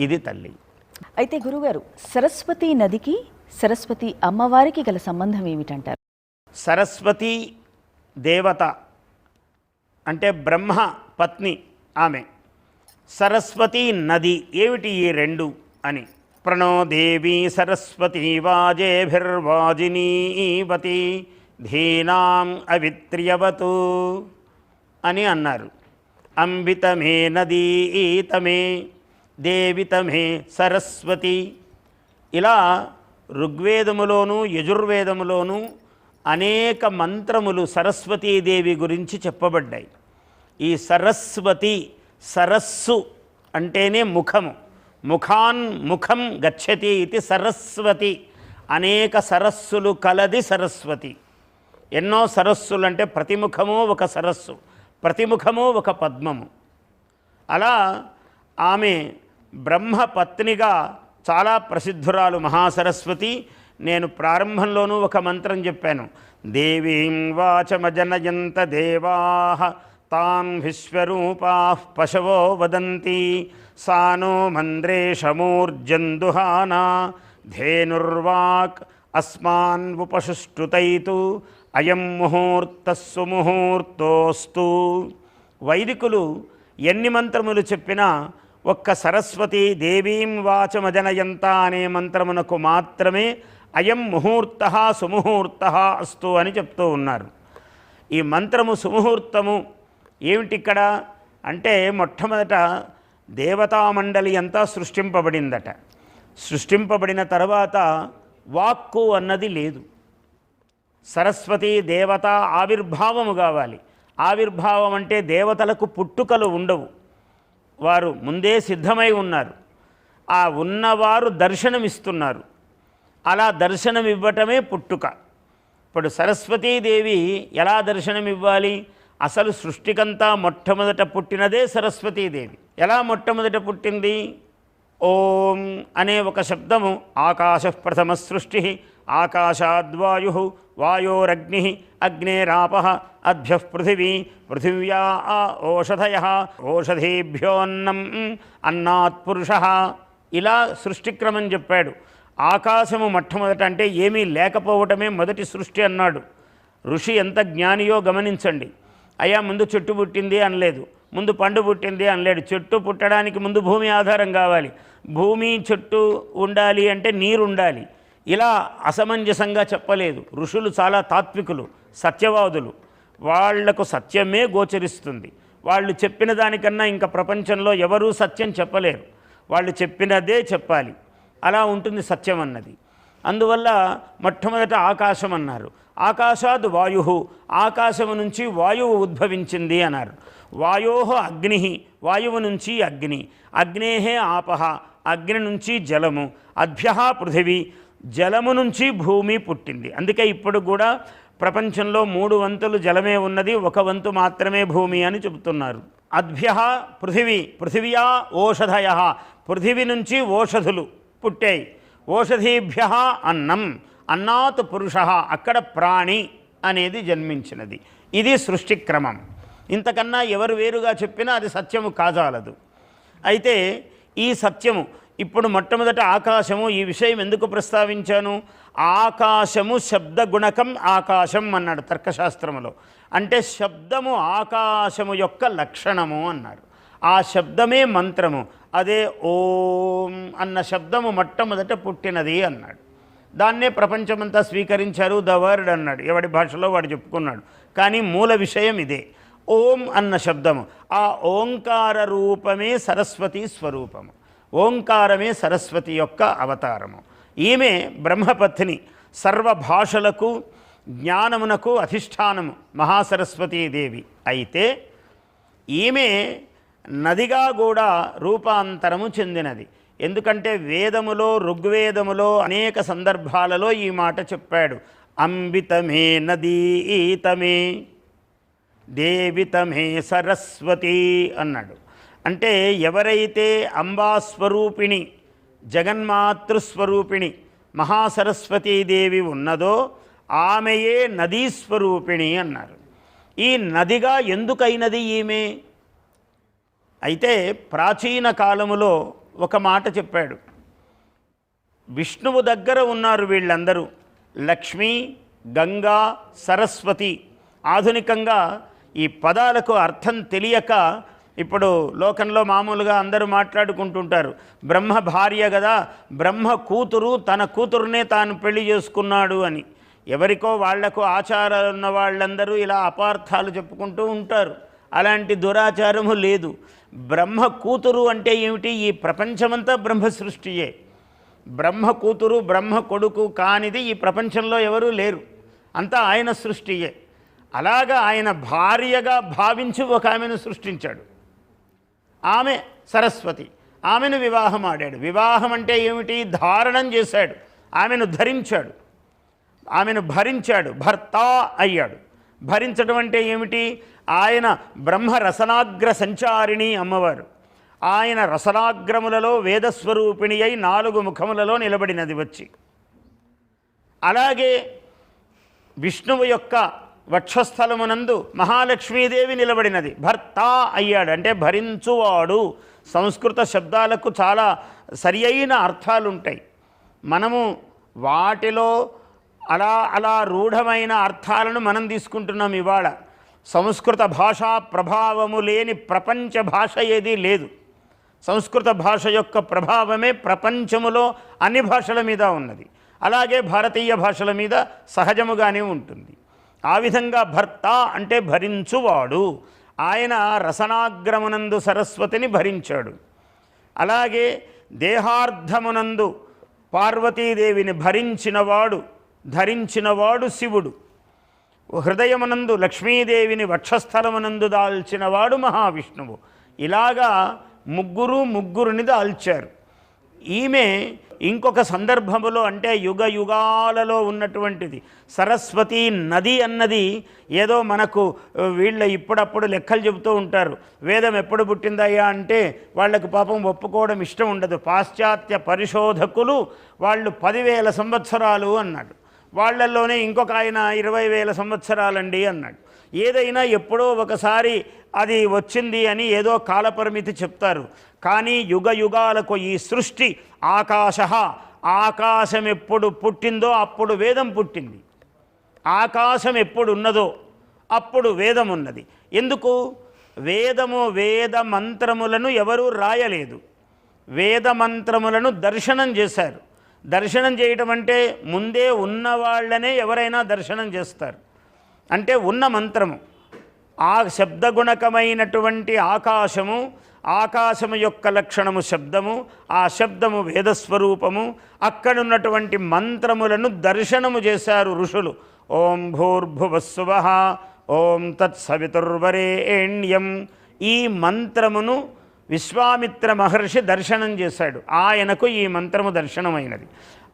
ఇది తల్లి. అయితే గురుగారు సరస్వతి నదికి సరస్వతి అమ్మవారికి గల సంబంధం ఏమిటంటారు? సరస్వతి దేవత అంటే బ్రహ్మ పత్ని ఆమె. సరస్వతి నది ఏమిటి ఈ రెండు అని. ప్రణో దేవి సరస్వతి వాజేభిర్వాజినీవతి ధీనాం అవిత్ర్యవతు అని అన్నారు. అంబితమే నదీతమే. దేవితమే సరస్వతి. ఇలా ఋగ్వేదములోను యజుర్వేదములోను అనేక మంత్రములు సరస్వతీదేవి గురించి చెప్పబడ్డాయి. ఈ సరస్వతి సరస్సు అంటేనే ముఖము. ముఖాన్ ముఖం గచ్చతి ఇది సరస్వతి. అనేక సరస్సులు కలది సరస్వతి. ఎన్నో సరస్సులు అంటే ప్రతి ముఖము ఒక సరస్సు ప్రతి ముఖము ఒక పద్మము. అలా ఆమె బ్రహ్మ పత్నిగా చాలా ప్రసిద్ధురాలు మహాసరస్వతి. నేను ప్రారంభంలోనూ ఒక మంత్రం చెప్పాను. దేవీం వాచమజనయంత దేవా తాన్ విశ్వరూపా పశవో వదంతి. సానో మంద్రేషమూర్జందుహానా ధేనుర్వాక్ అస్మాన్ ఉపసుష్టుతైతు అయం ముహూర్తస్సు ముహూర్తోస్తు. వైదికులు ఎన్ని మంత్రములు చెప్పినా ఒక్క సరస్వతి దేవీం వాచమజనయంత అనే మంత్రమునకు మాత్రమే అయం ముహూర్త సుముహూర్త అస్తు అని చెప్తూ ఉన్నారు. ఈ మంత్రము సుముహూర్తము ఏమిటి ఇక్కడ అంటే మొట్టమొదట దేవతామండలి అంతా సృష్టింపబడిందట. సృష్టింపబడిన తర్వాత వాక్కు అన్నది లేదు. సరస్వతి దేవత ఆవిర్భావము కావాలి. ఆవిర్భావం అంటే దేవతలకు పుట్టుకలు ఉండవు. వారు ముందే సిద్ధమై ఉన్నారు. ఆ ఉన్నవారు దర్శనమిస్తున్నారు. అలా దర్శనమివ్వటమే పుట్టుక. ఇప్పుడు సరస్వతీదేవి ఎలా దర్శనమివ్వాలి? అసలు సృష్టికంతా మొట్టమొదట పుట్టినదే సరస్వతీదేవి. ఎలా మొట్టమొదట పుట్టింది? ఓం అనే ఒక శబ్దము ఆకాశ ప్రథమ సృష్టి ఆకాశాద్వాయు వాయోరగ్ని అగ్నేరాప అభ్య పృథివీ పృథివ్యా ఓషధయ ఓషధీభ్యోన్నం అన్నాత్ పురుష. ఇలా సృష్టిక్రమం చెప్పాడు. ఆకాశము మొట్టమొదట అంటే ఏమీ లేకపోవటమే మొదటి సృష్టి అన్నాడు. ఋషి ఎంత జ్ఞానియో గమనించండి. అయ్యా ముందు చెట్టు పుట్టింది అనలేదు. ముందు పండు పుట్టింది అనలేడు. చెట్టు పుట్టడానికి ముందు భూమి ఆధారం కావాలి. భూమి చెట్టు ఉండాలి అంటే నీరు ఉండాలి ఇలా అసమంజసంగా చెప్పలేదు. ఋషులు చాలా తాత్వికులు సత్యవాదులు. వాళ్ళకు సత్యమే గోచరిస్తుంది. వాళ్ళు చెప్పిన దానికన్నా ఇంకా ప్రపంచంలో ఎవరూ సత్యం చెప్పలేరు. వాళ్ళు చెప్పినదే చెప్పాలి. అలా ఉంటుంది సత్యం అన్నది. అందువల్ల మొట్టమొదట ఆకాశం అన్నారు. ఆకాశాద్ వాయు ఆకాశము నుంచి వాయువు ఉద్భవించింది అన్నారు. వాయో అగ్ని వాయువు నుంచి అగ్ని. అగ్నేహే ఆపహ అగ్ని నుంచి జలము. అభ్య పృథివీ జలము నుంచి భూమి పుట్టింది. అందుకే ఇప్పుడు కూడా ప్రపంచంలో మూడు వంతులు జలమే ఉన్నది ఒక వంతు మాత్రమే భూమి అని చెబుతున్నారు. అద్భ్య పృథివీ పృథివ్యా ఓషధయ పృథివి నుంచి ఓషధులు పుట్టాయి. ఓషధీభ్య అన్నం అన్నాత్ పురుష అక్కడ ప్రాణి అనేది జన్మించినది. ఇది సృష్టి క్రమం ఇంతకన్నా ఎవరు వేరుగా చెప్పినా అది సత్యము కాజాలదు. అయితే ఈ సత్యము ఇప్పుడు మొట్టమొదట ఆకాశము ఈ విషయం ఎందుకు ప్రస్తావించాను? ఆకాశము శబ్ద గుణకం ఆకాశం అన్నాడు తర్కశాస్త్రములో. అంటే శబ్దము ఆకాశము యొక్క లక్షణము అన్నారు ఆ శబ్దమే మంత్రము. అదే ఓం అన్న శబ్దము మొట్టమొదట పుట్టినది అన్నాడు. దాన్నే ప్రపంచమంతా స్వీకరించారు ద వర్డ్ అన్నాడు. ఎవడి భాషలో వాడు చెప్పుకున్నాడు. కానీ మూల విషయం ఇదే. ఓం అన్న శబ్దము. ఆ ఓంకార రూపమే సరస్వతి స్వరూపము. ఓంకారమే సరస్వతి యొక్క అవతారము. ఈమె బ్రహ్మపత్ని సర్వ భాషలకు జ్ఞానమునకు అధిష్టానము మహాసరస్వతీదేవి అయితే ఈమె నదిగా కూడా రూపాంతరము చెందినది. ఎందుకంటే వేదములో ఋగ్వేదములో అనేక సందర్భాలలో ఈ మాట చెప్పాడు. అంబితమే నదీతమే దేవితమే సరస్వతి అన్నాడు. అంటే ఎవరైతే అంబాస్వరూపిణి జగన్మాతృస్వరూపిణి మహాసరస్వతీదేవి ఉన్నదో ఆమెయే నదీస్వరూపిణి అన్నారు. ఈ నదిగా ఎందుకైనది ఈమె? అయితే ప్రాచీన కాలములో ఒక మాట చెప్పాడు. విష్ణువు దగ్గర ఉన్నారు వీళ్ళందరూ. లక్ష్మి గంగా సరస్వతి. ఆధునికంగా ఈ పదాలకు అర్థం తెలియక ఇప్పుడు లోకంలో మామూలుగా అందరూ మాట్లాడుకుంటుంటారు. బ్రహ్మ భార్య కదా బ్రహ్మ కూతురు తన కూతురునే తాను పెళ్ళి చేసుకున్నాడు అని. ఎవరికో వాళ్ళకు ఆచారాలు ఉన్న వాళ్ళందరూ ఇలా అపార్థాలు చెప్పుకుంటూ ఉంటారు. అలాంటి దురాచారము లేదు. బ్రహ్మ కూతురు అంటే ఏమిటి? ఈ ప్రపంచమంతా బ్రహ్మ సృష్టియే. బ్రహ్మ కూతురు బ్రహ్మ కొడుకు కానిది ఈ ప్రపంచంలో ఎవరూ లేరు. అంతా ఆయన సృష్టియే. అలాగా ఆయన భార్యగా భావించి ఒక ఆమెను సృష్టించాడు. ఆమె సరస్వతి. ఆమెను వివాహం ఆడాడు వివాహం అంటే ఏమిటి? ధారణం చేశాడు. ఆమెను ధరించాడు. ఆమెను భరించాడు. భర్త అయ్యాడు. భరించడం అంటే ఏమిటి? ఆయన బ్రహ్మ రసనాగ్ర సంచారిణి అమ్మవారు. ఆయన రసనాగ్రములలో వేదస్వరూపిణి అయి నాలుగు ముఖములలో నిలబడినది వచ్చి. అలాగే విష్ణువు యొక్క వక్షస్థలమునందు మహాలక్ష్మీదేవి నిలబడినది. భర్త అయ్యాడు. అంటే భరించువాడు. సంస్కృత శబ్దాలకు చాలా సరి అయిన మనము వాటిలో అలా అలా రూఢమైన అర్థాలను మనం తీసుకుంటున్నాం ఇవాళ. సంస్కృత భాషా ప్రభావము లేని ప్రపంచ భాష ఏదీ లేదు. సంస్కృత భాష యొక్క ప్రభావమే ప్రపంచములో అన్ని భాషల మీద ఉన్నది. అలాగే భారతీయ భాషల మీద సహజముగానే ఉంటుంది. ఆ విధంగా భర్త అంటే భరించువాడు. ఆయన రసనాగ్రమునందు సరస్వతిని భరించాడు. అలాగే దేహార్థమునందు పార్వతీదేవిని భరించినవాడు ధరించినవాడు శివుడు. హృదయమునందు లక్ష్మీదేవిని వక్షస్థలమునందు దాల్చినవాడు మహావిష్ణువు. ఇలాగా ముగ్గురు ముగ్గురిని దాల్చారు. ఈమె ఇంకొక సందర్భములో అంటే యుగ యుగాలలో ఉన్నటువంటిది. సరస్వతి నది అన్నది ఏదో మనకు వీళ్ళ ఇప్పుడప్పుడు లెక్కలు చెబుతూ ఉంటారు. వేదం ఎప్పుడు పుట్టిందయ్యా అంటే వాళ్ళకు పాపం ఒప్పుకోవడం ఇష్టం ఉండదు. పాశ్చాత్య పరిశోధకులు వాళ్ళు పదివేల సంవత్సరాలు అన్నాడు. వాళ్ళల్లోనే ఇంకొక ఆయన ఇరవై వేల సంవత్సరాలండి అన్నాడు. ఏదైనా ఎప్పుడో ఒకసారి అది వచ్చింది అని ఏదో కాలపరిమితి చెప్తారు. కానీ యుగ యుగాలకు ఈ సృష్టి ఆకాశ ఆకాశం ఎప్పుడు పుట్టిందో అప్పుడు వేదం పుట్టింది. ఆకాశం ఎప్పుడు ఉన్నదో అప్పుడు వేదం ఉన్నది. ఎందుకు? వేదము వేద మంత్రములను ఎవరూ రాయలేదు. వేద మంత్రములను దర్శనం చేశారు. దర్శనం చేయటం అంటే ముందే ఉన్న వాళ్ళనే ఎవరైనా దర్శనం చేస్తారు. అంటే ఉన్న మంత్రము. ఆ శబ్దగుణకమైనటువంటి ఆకాశము ఆకాశము యొక్క లక్షణము శబ్దము ఆ శబ్దము వేదస్వరూపము అక్కడున్నటువంటి మంత్రములను దర్శనము చేశారు ఋషులు. ఓం భూర్భువస్సువ ఓం తత్సవితుర్వరేణ్యం. ఈ మంత్రమును విశ్వామిత్ర మహర్షి దర్శనం చేశాడు. ఆయనకు ఈ మంత్రము దర్శనమైనది.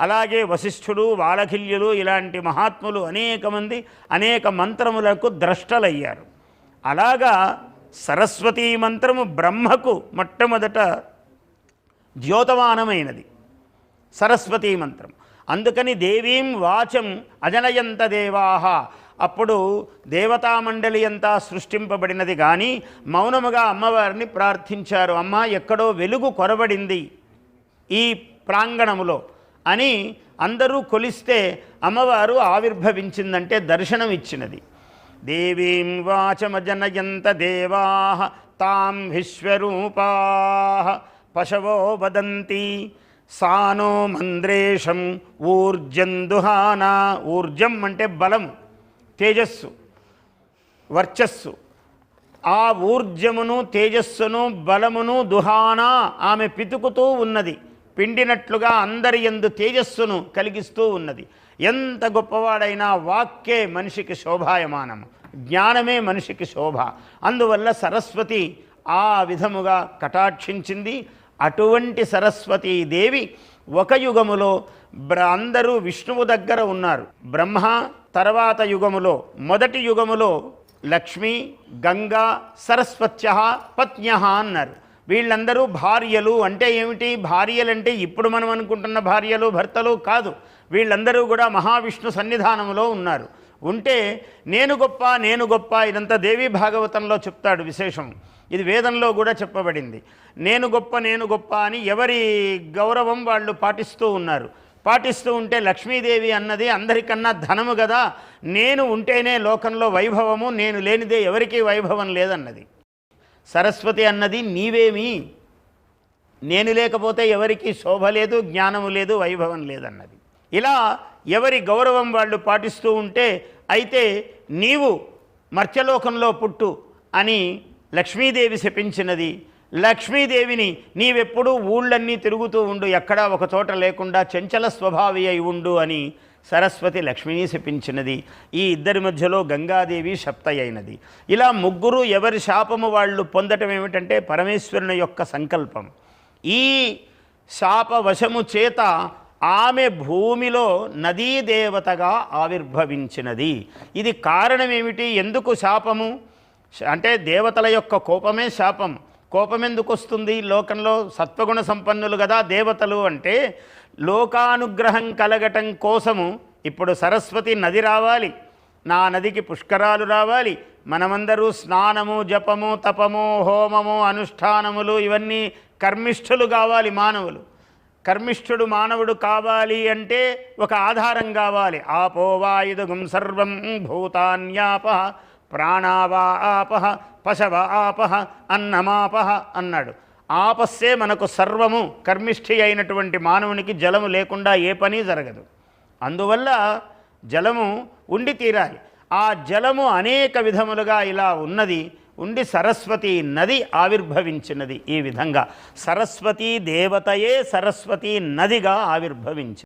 అలాగే వశిష్ఠుడు వాలఖిల్యులు ఇలాంటి మహాత్ములు అనేక మంది అనేక మంత్రములకు ద్రష్టలయ్యారు. అలాగా సరస్వతీ మంత్రము బ్రహ్మకు మొట్టమొదట ద్యోతమానమైనది. సరస్వతీ మంత్రం. అందుకని దేవీం వాచం అజనయంత దేవాహ అప్పుడు దేవతామండలి అంతా సృష్టింపబడినది కానీ మౌనముగా అమ్మవారిని ప్రార్థించారు. అమ్మ ఎక్కడో వెలుగు కొరబడింది ఈ ప్రాంగణములో అని అందరూ కొలిస్తే అమ్మవారు ఆవిర్భవించిందంటే దర్శనం ఇచ్చినది దేవీం వాచమజనయంత దేవా తాం విశ్వరూపా పశవో వదంతి సానో మంద్రేషం ఊర్జం దుహానా ఊర్జం అంటే బలము. తేజస్సు వర్చస్సు. ఆ ఊర్జమును తేజస్సును బలమును దుహానా ఆమె పితుకుతూ ఉన్నది. పిండినట్లుగా అందరి ఎందు తేజస్సును కలిగిస్తూ ఉన్నది. ఎంత గొప్పవాడైనా వాక్కే మనిషికి శోభాయమానము జ్ఞానమే మనిషికి శోభ. అందువల్ల సరస్వతి ఆ విధముగా కటాక్షించింది. అటువంటి సరస్వతీదేవి ఒక యుగములో బ్ర అందరూ విష్ణువు దగ్గర ఉన్నారు. బ్రహ్మ తర్వాత యుగములో మొదటి యుగములో లక్ష్మి గంగా సరస్వత్య పత్న్య అన్నారు. వీళ్ళందరూ భార్యలు అంటే ఏమిటి? భార్యలంటే ఇప్పుడు మనం అనుకుంటున్న భార్యలు భర్తలు కాదు. వీళ్ళందరూ కూడా మహావిష్ణు సన్నిధానంలో ఉన్నారు. ఉంటే నేను గొప్ప నేను గొప్ప ఇదంతా దేవీ భాగవతంలో చెప్తాడు విశేషం. ఇది వేదంలో కూడా చెప్పబడింది. నేను గొప్ప నేను గొప్ప అని ఎవరి గౌరవం వాళ్ళు పాటిస్తూ ఉన్నారు. పాటిస్తూ ఉంటే లక్ష్మీదేవి అన్నది అందరికన్నా ధనము కదా నేను ఉంటేనే లోకంలో వైభవము నేను లేనిదే ఎవరికీ వైభవం లేదన్నది. సరస్వతి అన్నది నీవేమి. నేను లేకపోతే ఎవరికి శోభ లేదు జ్ఞానము లేదు వైభవం లేదన్నది. ఇలా ఎవరి గౌరవం వాళ్ళు పాటిస్తూ ఉంటే అయితే నీవు మర్త్యలోకంలో పుట్టు అని లక్ష్మీదేవి శపించినది. లక్ష్మీదేవిని నీవెప్పుడూ ఊళ్ళన్నీ తిరుగుతూ ఉండు ఎక్కడా ఒక చోట లేకుండా చంచల స్వభావి అయి ఉండు అని సరస్వతి లక్ష్మిని శపించినది. ఈ ఇద్దరి మధ్యలో గంగాదేవి శప్త అయినది ఇలా ముగ్గురు ఎవరి శాపము వాళ్ళు పొందటం ఏమిటంటే పరమేశ్వరుని యొక్క సంకల్పం. ఈ శాపవశము చేత ఆమె భూమిలో నదీ దేవతగా ఆవిర్భవించినది. ఇది కారణం ఏమిటి? ఎందుకు శాపము? అంటే దేవతల యొక్క కోపమే శాపం. కోపం ఎందుకు వస్తుంది లోకంలో సత్వగుణ సంపన్నులు కదా దేవతలు అంటే లోకానుగ్రహం కలగటం కోసము ఇప్పుడు సరస్వతి నది రావాలి. నా నదికి పుష్కరాలు రావాలి. మనమందరూ స్నానము జపము తపము హోమము అనుష్ఠానములు ఇవన్నీ కర్మిష్ఠులు కావాలి మానవులు. కర్మిష్ఠుడు మానవుడు కావాలి అంటే ఒక ఆధారం కావాలి. ఆపోవాయుధుగం సర్వం భూతాన్యాప ప్రాణావా ఆపహ పశవ ఆపహ అన్నమాపహ అన్నాడు. ఆపస్సే మనకు సర్వము కర్మిష్ఠి అయినటువంటి మానవునికి జలము లేకుండా ఏ పని జరగదు. అందువల్ల జలము ఉండి తీరాలి. ఆ జలము అనేక విధములుగా ఇలా ఉన్నది ఉండి సరస్వతి నది ఆవిర్భవించినది ఈ విధంగా. సరస్వతీ దేవతయే సరస్వతీ నదిగా ఆవిర్భవించింది